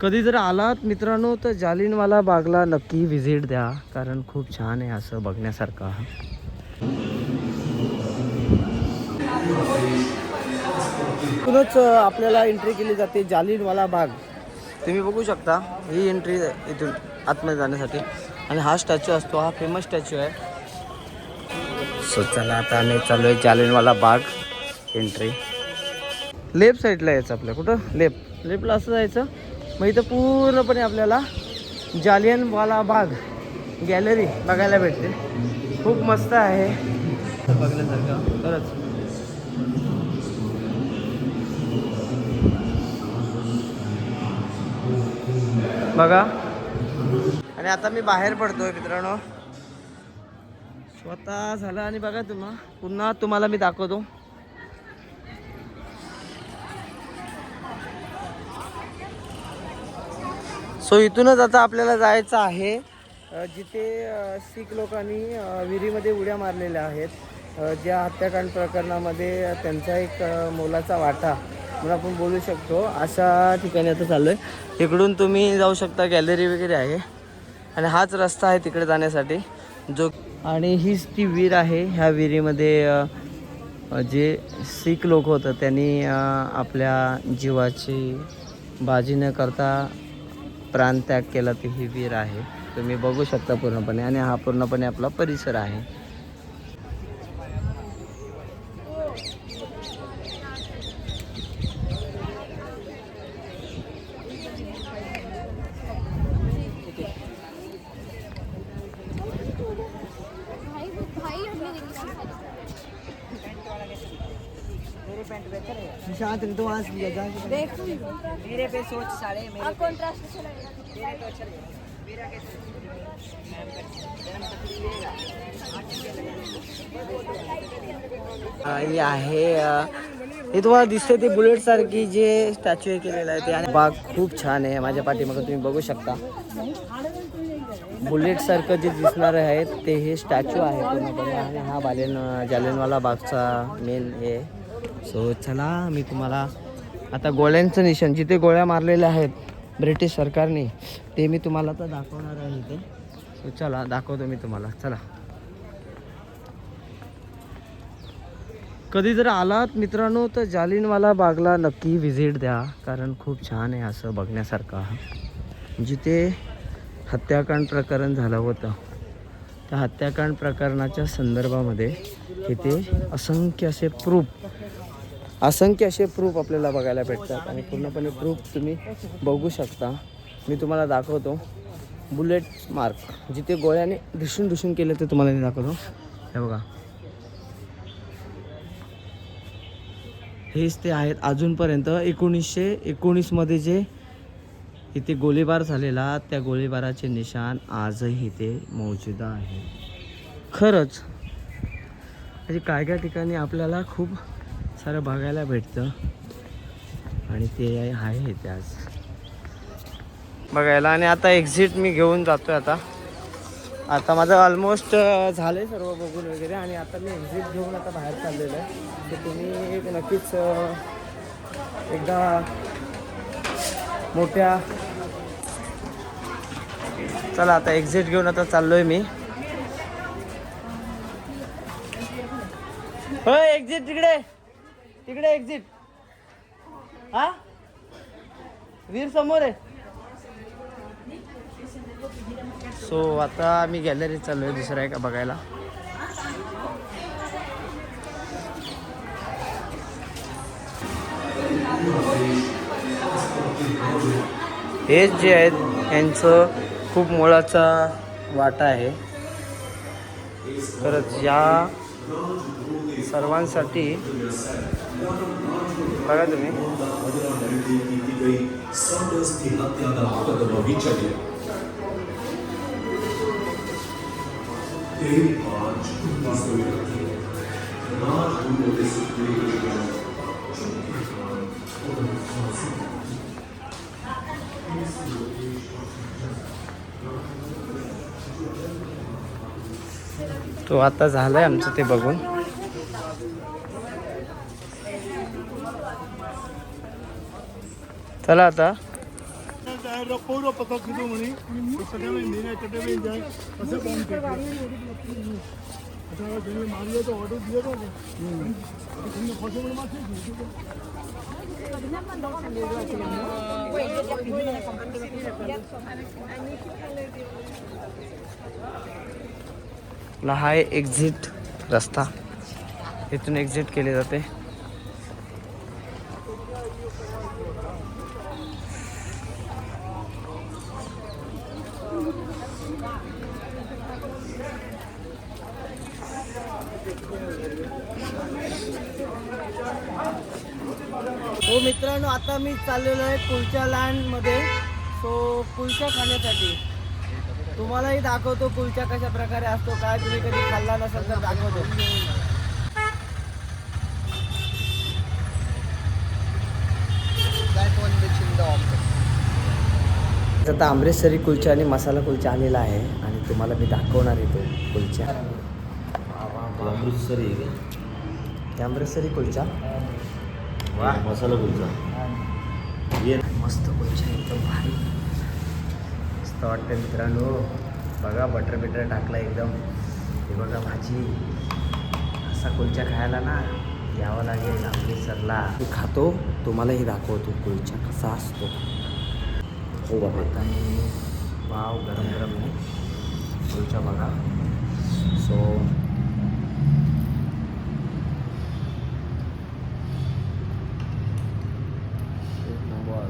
कधी जर आलात मित्रांनो तर जालिनवाला बागला नक्की व्हिजिट द्या कारण खूप छान आहे असं बघण्यासारखं इथूनच आपल्याला एंट्री केली जाते जालिनवाला बाग. तुम्ही बघू शकता ही एंट्री इथून आतमध्ये जाण्यासाठी. आणि हा स्टॅच्यू असतो हा फेमस स्टॅच्यू आहे. सो चला आता आम्ही चालू आहे जालिनवाला बाग एंट्री लेफ्ट साईडला यायचं आपल्या कुठं? लेफ्ट. लेफ्टला असं जायचं? मग इथं पूर्णपणे आपल्याला जालियनवाला बाग गॅलरी बघायला भेटते. खूप मस्त आहे. बघण्यासारखं खरंच. बघा. आणि आता मी बाहेर पडतोय मित्रांनो. स्वतः झालं आणि बघा तुम्हा पुन्हा तुम्हाला मी दाखवतो. सो इथूनच आता आपल्याला जायचं आहे. जिथे अ, शीख लोकांनी विहिरीमध्ये उड्या मारलेल्या आहेत. ज्या हत्याकांड प्रकरणामध्ये त्यांचा एक मोलाचा वाटा म्हणून आपण बोलू शकतो. अशा ठिकाणी आता चाललो आहे इकडून तुम्ही जाऊ शकता गॅलरी वगैरे आहे. आणि हाच रस्ता आहे तिकडे जाण्यासाठी. जो आणि हीच ती विहीर आहे ह्या विहिरीमध्ये जे शीख लोक होतं त्यांनी आपल्या जीवाची बाजी न करता प्राणत्याग केला ते ही वीर आहे. तुम्ही बघू शकता पूर्णपणे आणि हा पूर्णपणे आपला परिसर आहे. शांत तो वहाँ से लिया जा देख। मेरे पे सोच साड़े मेरे अब कॉन्ट्रास्ट लगेगा मेरे तो अच्छा लगेगा मेरा कैसे ही आहे हे तुम्हाला दिसते ते बुलेट सारखी जे स्टॅच्यू हे केलेलं आहे ते. आणि बाग खूप छान आहे माझ्या पाठीमागं तुम्ही बघू शकता. बुलेट सारखं जे दिसणार आहे ते हे स्टॅच्यू आहे पूर्णपणे. आणि हा बालेन जालियनवाला बागचा मेन हे. सो चला मी तुम्हाला आता गोळ्यांचं निशाण जिथे गोळ्या मारलेल्या आहेत ब्रिटिश सरकारने ते मी तुम्हाला आता दाखवणार आहे इथे. सो चला दाखवतो मी तुम्हाला. चला. कधी जर आलात मित्रांनो तर जालिनवाला बागला नक्की व्हिजिट द्या कारण खूप छान आहे असं बघण्यासारखं जिथे हत्याकांड प्रकरण झालं होतं. त्या हत्याकांड प्रकरणाच्या संदर्भामध्ये इथे असंख्य असे प्रूफ असंख्य असे प्रूफ आपल्याला बघायला भेटतात. आणि पूर्णपणे प्रूफ तुम्ही बघू शकता. मी तुम्हाला दाखवतो. बुलेट मार्क जिथे गोळ्याने ढुसून ढुसून केलं ते तुम्हाला मी दाखवतो. हे बघा. हेच ते आहेत अजूनपर्यंत एकोणीसशे एकोणीसमध्ये जे इथे गोळीबार झालेला त्या गोळीबाराचे निशाण आजही इथे मौजूद आहे. खरंच म्हणजे काय काय ठिकाणी आपल्याला खूप सारं बघायला भेटतं. आणि ते आहे इथे आज. बघायला. आणि आता एक्झिट मी घेऊन जातोय आता. आता माझं ऑलमोस्ट झालं आहे सर्व बघून वगैरे. आणि आता मी एक्झिट घेऊन आता बाहेर चाललेलो आहे. तर तुम्ही नक्कीच एकदा मोठ्या चला आता एक्झिट घेऊन आता चाललोय मी. हो एक्झिट तिकडे. तिकडे एक्झिट हा? वीर समोर आहे. सो आता मी गॅलरीत चाललोय दुसरा दुसरं आहे का बघायला. हेच जे आहेत यांचं खूप मोलाचा वाटा आहे. खरंच या सर्वांसाठी बघा तुम्ही. तो आता झालाय आमचं ते बघून. चला आता. हा आहे एक्झिट रस्ता. इथून एक्झिट केले जाते. हो मित्रांनो आता मी चाललेलो आहे कुलच्या लँडमध्ये सो कुलच्या खाण्यासाठी. तुम्हालाही दाखवतो कुलचा कशा प्रकारे असतो काय तुम्ही कधी खाल्ला नसेल तर दाखवतो. आता अमृतसरी कुलचा आणि मसाला कुलचा आलेला आहे आणि तुम्हाला मी दाखवणार आहे तो कुलचा अमृतसरी हे अमृतसरी कुलचा का मसाला कुलचा ये. मस्त कुलचा एकदम भारी. मस्त वाटतं मित्रांनो. बघा बटर बिटर टाकला एकदम. हे बघा भाजी. असा कुलचा खायला ना यावं लागेल अमृतसरला मी खातो तुम्हालाही दाखवतो कुलचा कसा असतो. हो बाबा. वाव गरम गरम आहे कुलचा बघा. सो एक नंबर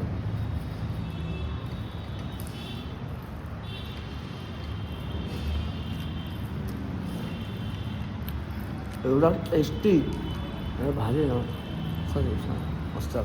एवढा टेस्टी आणि भारी ना. मस्त दिवसा मस्त